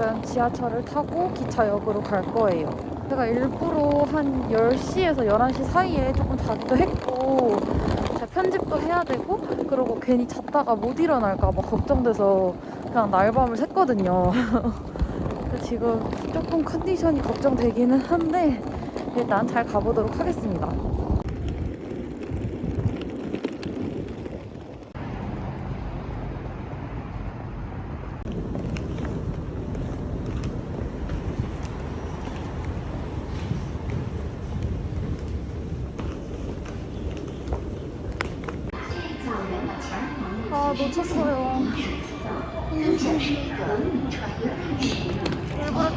지금 지하철을 타고 기차역으로 갈 거예요. 제가 일부러 한 10시에서 11시 사이에 조금 자기도 했고 편집도 해야 되고 그리고 괜히 잤다가 못 일어날까 봐 걱정돼서 그냥 날밤을 샜거든요. 지금 조금 컨디션이 걱정되기는 한데 일단 잘 가보도록 하겠습니다. 아 놓쳤어요. 일부러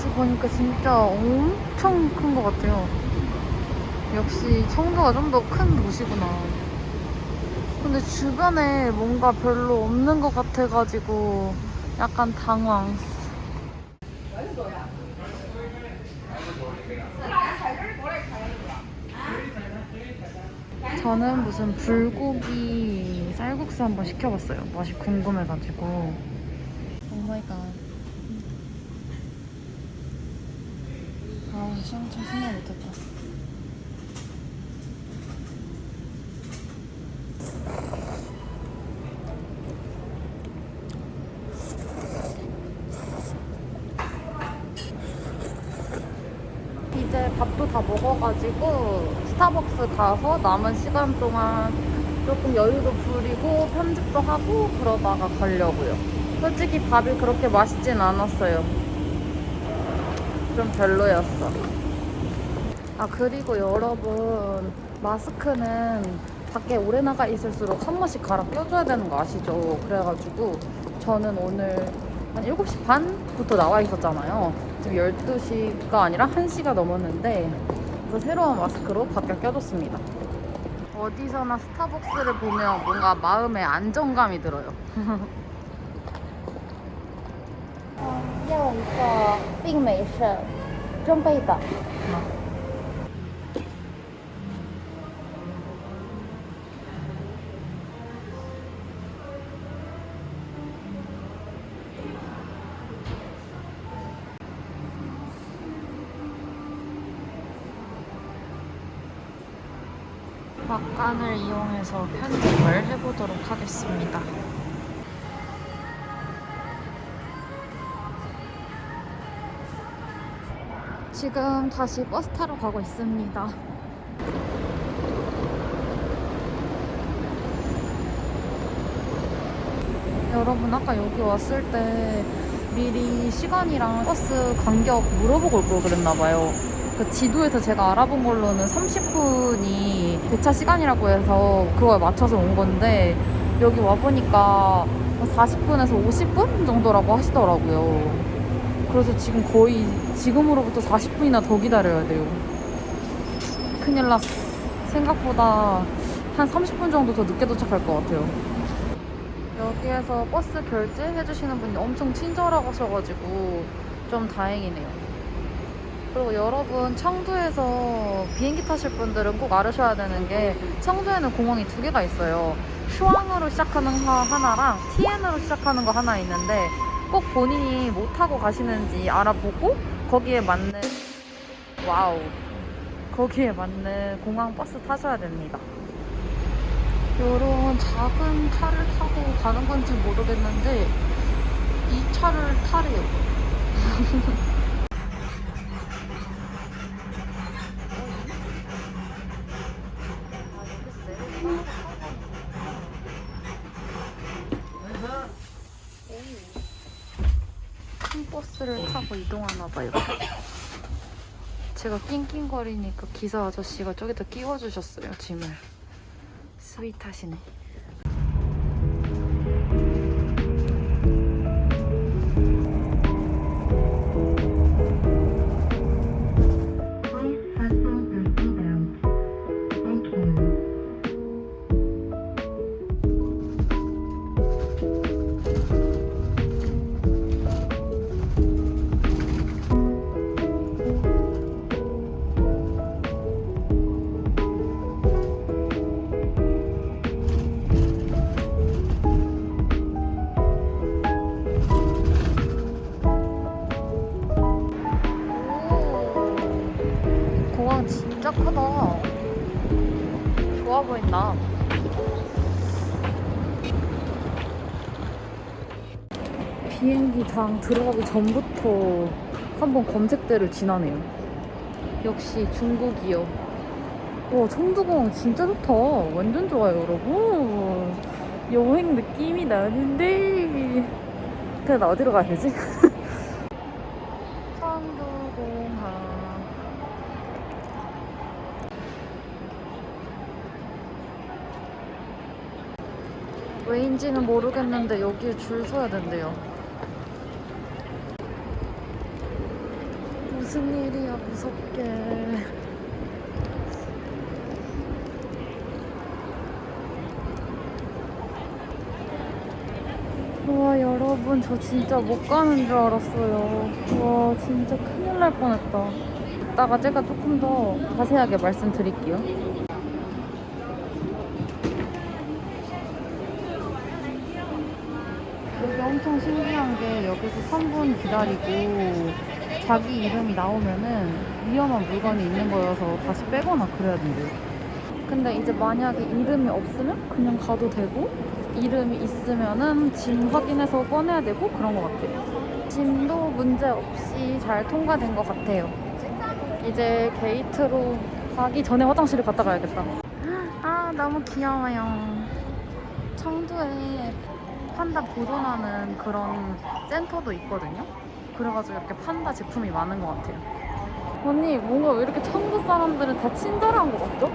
와서 보니까 진짜 엄청 큰 것 같아요. 역시 청도가 좀 더 큰 도시구나. 근데 주변에 뭔가 별로 없는 것 같아가지고 약간 당황. 저는 무슨 불고기 쌀국수 한번 시켜봤어요. 맛이 궁금해가지고. 오 마이 갓. 아, 시험 참 생각 못했다. 이제 밥도 다 먹어가지고 스타벅스 가서 남은 시간 동안 조금 여유도 부리고 편집도 하고 그러다가 가려고요. 솔직히 밥이 그렇게 맛있진 않았어요. 좀 별로였어. 아 그리고 여러분 마스크는 밖에 오래 나가 있을수록 한 번씩 갈아 껴줘야 되는 거 아시죠? 그래가지고 저는 오늘 한 7시 반부터 나와 있었잖아요. 지금 12시가 아니라 1시가 넘었는데 그래서 새로운 마스크로 바뀌어 껴줬습니다. 어디서나 스타벅스를 보면 뭔가 마음에 안정감이 들어요. 要一个病美式中杯的。 막간을 이용해서 편집을 해보도록 하겠습니다. 지금 다시 버스 타러 가고 있습니다. 여러분 아까 여기 왔을 때 미리 시간이랑 버스 간격 물어보고 올 걸 그랬나 봐요. 그 지도에서 제가 알아본 걸로는 30분이 배차 시간이라고 해서 그거에 맞춰서 온 건데 여기 와보니까 40분에서 50분 정도라고 하시더라고요. 그래서 지금 거의 지금으로부터 40분이나 더 기다려야 돼요. 큰일 났어. 생각보다 한 30분 정도 더 늦게 도착할 것 같아요. 여기에서 버스 결제해주시는 분이 엄청 친절하셔가지고 좀 다행이네요. 그리고 여러분 청두에서 비행기 타실 분들은 꼭 알으셔야 되는 게 청두에는 공항이 두 개가 있어요. 슈앙으로 시작하는 거 하나랑 티엔으로 시작하는 거 하나 있는데 꼭 본인이 못 타고 가시는지 알아보고 거기에 맞는 와우 거기에 맞는 공항 버스 타셔야 됩니다. 요런 작은 차를 타고 가는 건지 모르겠는데 이 차를 타래요. 큰 버스를 타고 이동하나 봐 요. 제가 낑낑거리니까 기사 아저씨가 저기다 끼워주셨어요, 짐을. 스윗하시네. 비행기장 들어가기 전부터 한번 검색대를 지나네요. 역시 중국이요. 와, 청두공항 진짜 좋다. 완전 좋아요, 여러분. 여행 느낌이 나는데. 나 어디로 가야 되지? 청두공항. 왜인지는 모르겠는데 여기에 줄 서야 된대요. 무슨 일이야 무섭게. 와 여러분 저 진짜 못 가는 줄 알았어요. 와 진짜 큰일 날 뻔했다. 이따가 제가 조금 더 자세하게 말씀드릴게요. 여기 엄청 신기한 게 여기서 3분 기다리고 자기 이름이 나오면은 위험한 물건이 있는 거여서 다시 빼거나 그래야 된대요. 근데 이제 만약에 이름이 없으면 그냥 가도 되고 이름이 있으면은 짐 확인해서 꺼내야 되고 그런 것 같아요. 짐도 문제 없이 잘 통과된 것 같아요. 이제 게이트로 가기 전에 화장실을 갔다 가야겠다. 아 너무 귀여워요. 청두에 판다 보존하는 그런 센터도 있거든요. 그래가지고 이렇게 판다 제품이 많은 것 같아요. 언니 뭔가 왜 이렇게 청두 사람들은 다 친절한 것 같죠?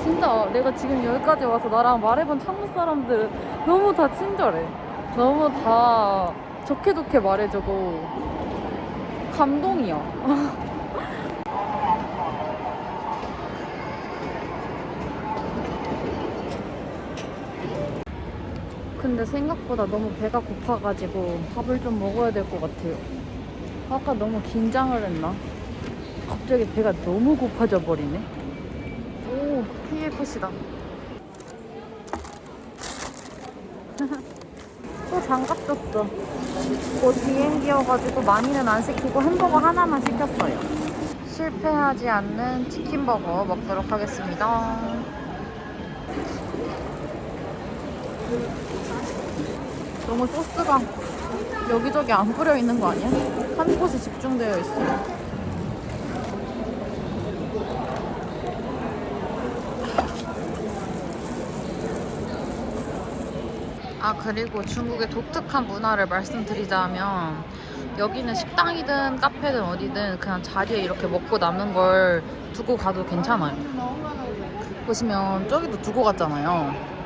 진짜 내가 지금 여기까지 와서 나랑 말해본 청두 사람들은 너무 다 친절해. 너무 다 좋게 좋게 말해주고 감동이야. 근데 생각보다 너무 배가 고파가지고 밥을 좀 먹어야 될 것 같아요. 아까 너무 긴장을 했나? 갑자기 배가 너무 고파져 버리네. 오, KFC다. 또 장갑 줬어. 곧 비행기여가지고 많이는 안 시키고 햄버거 하나만 시켰어요. 실패하지 않는 치킨버거 먹도록 하겠습니다. 너무 소스가 여기저기 안 뿌려 있는 거 아니야? 한 곳에 집중되어 있어. 아 그리고 중국의 독특한 문화를 말씀드리자면 여기는 식당이든 카페든 어디든 그냥 자리에 이렇게 먹고 남는 걸 두고 가도 괜찮아요. 보시면 저기도 두고 갔잖아요.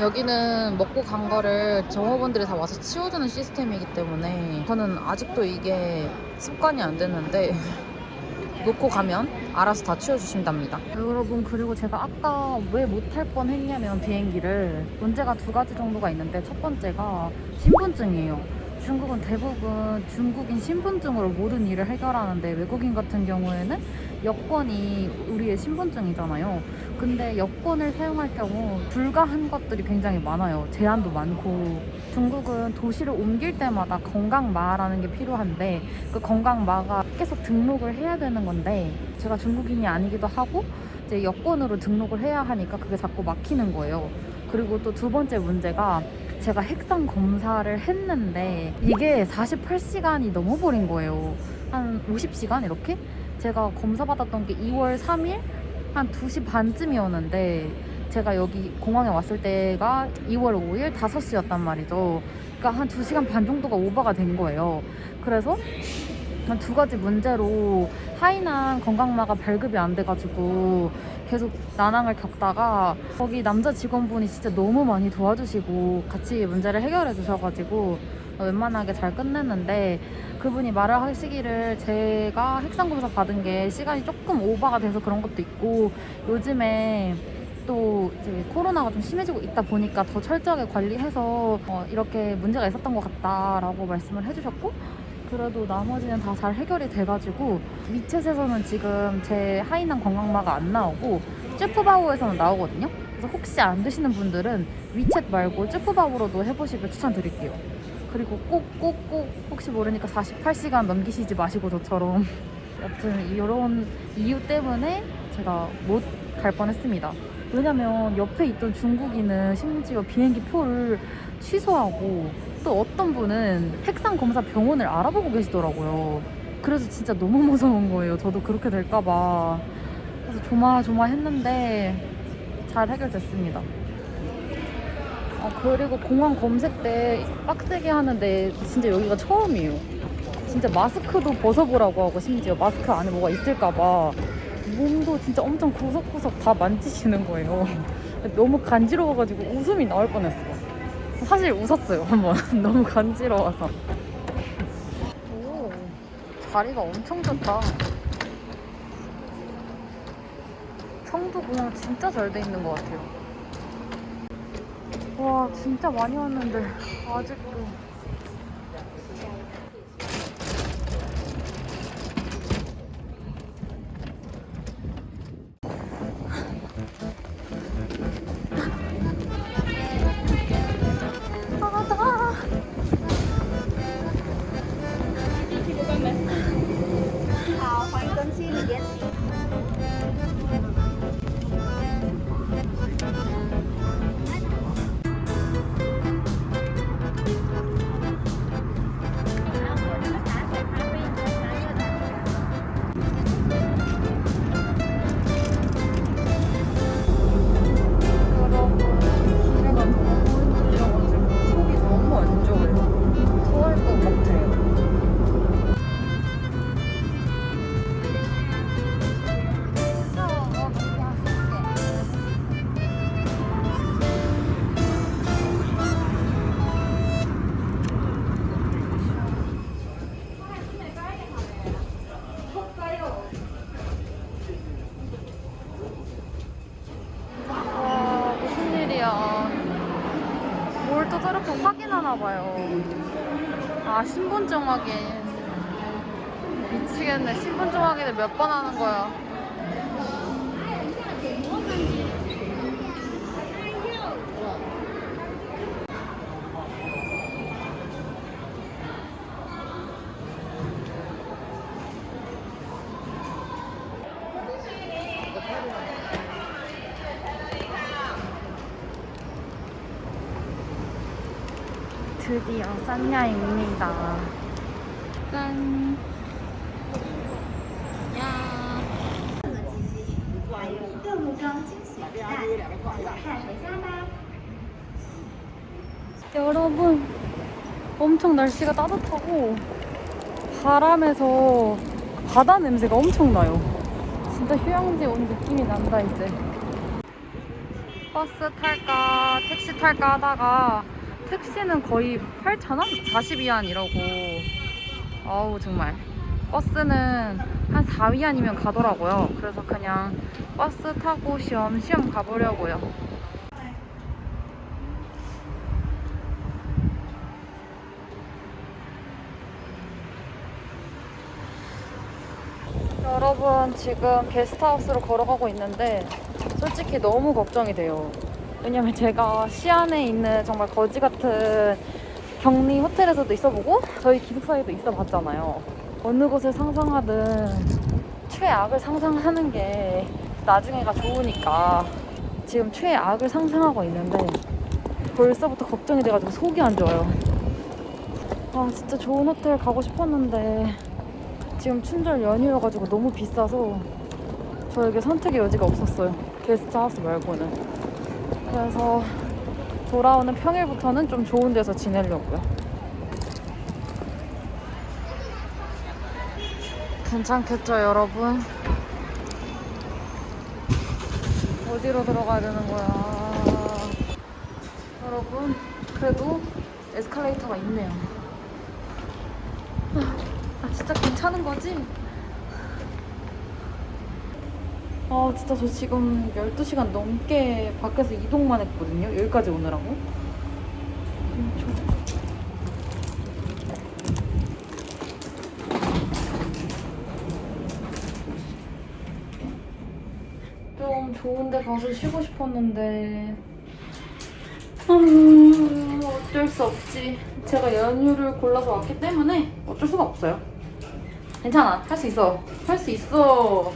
여기는 먹고 간 거를 점호분들이 다 와서 치워주는 시스템이기 때문에 저는 아직도 이게 습관이 안 됐는데 놓고 가면 알아서 다 치워주신답니다. 여러분 그리고 제가 아까 왜 못할 뻔 했냐면 비행기를 문제가 두 가지 정도가 있는데 첫 번째가 신분증이에요. 중국은 대부분 중국인 신분증으로 모든 일을 해결하는데 외국인 같은 경우에는 여권이 우리의 신분증이잖아요. 근데 여권을 사용할 경우 불가한 것들이 굉장히 많아요. 제한도 많고. 중국은 도시를 옮길 때마다 건강마라는 게 필요한데 그 건강마가 계속 등록을 해야 되는 건데 제가 중국인이 아니기도 하고 이제 여권으로 등록을 해야 하니까 그게 자꾸 막히는 거예요. 그리고 또 두 번째 문제가 제가 핵상 검사를 했는데 이게 48시간이 넘어버린 거예요. 한 50시간 이렇게? 제가 검사 받았던 게 2월 3일 한 2시 반쯤이었는데 제가 여기 공항에 왔을 때가 2월 5일 5시였단 말이죠. 그러니까 한 2시간 반 정도가 오버가 된 거예요. 그래서 한 두 가지 문제로 하이난 건강마가 발급이 안 돼가지고 계속 난항을 겪다가 거기 남자 직원분이 진짜 너무 많이 도와주시고 같이 문제를 해결해 주셔가지고 웬만하게 잘 끝냈는데 그분이 말을 하시기를 제가 핵상검사 받은 게 시간이 조금 오버가 돼서 그런 것도 있고 요즘에 또 이제 코로나가 좀 심해지고 있다 보니까 더 철저하게 관리해서 어, 이렇게 문제가 있었던 것 같다라고 말씀을 해주셨고 그래도 나머지는 다 잘 해결이 돼가지고 위챗에서는 지금 제 하이난 건강마가 안 나오고 쯔프바오에서는 나오거든요. 그래서 혹시 안 되시는 분들은 위챗 말고 쯔프바오로도 해보시길 추천드릴게요. 그리고 꼭꼭꼭 혹시 모르니까 48시간 넘기시지 마시고 저처럼 여튼 이런 이유 때문에 제가 못 갈 뻔했습니다. 왜냐면 옆에 있던 중국인은 심지어 비행기 표를 취소하고 또 어떤 분은 핵상 검사 병원을 알아보고 계시더라고요. 그래서 진짜 너무 무서운 거예요. 저도 그렇게 될까봐. 그래서 조마조마 했는데 잘 해결됐습니다. 아, 그리고 공항 검색 때 빡세게 하는데 진짜 여기가 처음이에요. 진짜 마스크도 벗어보라고 하고 심지어 마스크 안에 뭐가 있을까봐 몸도 진짜 엄청 구석구석 다 만지시는 거예요. 너무 간지러워가지고 웃음이 나올 뻔했어. 사실 웃었어요 한번 너무 간지러워서. 오 자리가 엄청 좋다. 청도 공항 진짜 잘 돼 있는 것 같아요. 와 진짜 많이 왔는데 아직도 확인을 몇 번 하는 거야. 드디어 짠야입니다 여러분, 엄청 날씨가 따뜻하고 바람에서 바다 냄새가 엄청 나요. 진짜 휴양지 온 느낌이 난다 이제. 버스 탈까 택시 탈까 하다가 택시는 거의 8,000원? 42안이라고. 아우 정말. 버스는 한 4위안이면 가더라고요. 그래서 그냥 버스 타고 쉬엄쉬엄 가보려고요. 여러분 지금 게스트하우스로 걸어가고 있는데 솔직히 너무 걱정이 돼요. 왜냐면 제가 시안에 있는 정말 거지 같은 격리 호텔에서도 있어보고 저희 기숙사에도 있어봤잖아요. 어느 곳을 상상하든 최악을 상상하는 게 나중에가 좋으니까 지금 최악을 상상하고 있는데 벌써부터 걱정이 돼가지고 속이 안 좋아요. 아 진짜 좋은 호텔 가고 싶었는데 지금 춘절 연휴여가지고 너무 비싸서 저에게 선택의 여지가 없었어요. 게스트하우스 말고는. 그래서 돌아오는 평일부터는 좀 좋은 데서 지내려고요. 괜찮겠죠, 여러분? 어디로 들어가야 되는 거야? 여러분, 그래도 에스컬레이터가 있네요. 아 진짜 괜찮은 거지? 아 진짜 저 지금 12시간 넘게 밖에서 이동만 했거든요 여기까지 오느라고 좀 좋은 데 가서 쉬고 싶었는데 음, 어쩔 수 없지. 제가 연휴를 골라서 왔기 때문에 어쩔 수가 없어요. 괜찮아. 할 수 있어. 할 수 있어.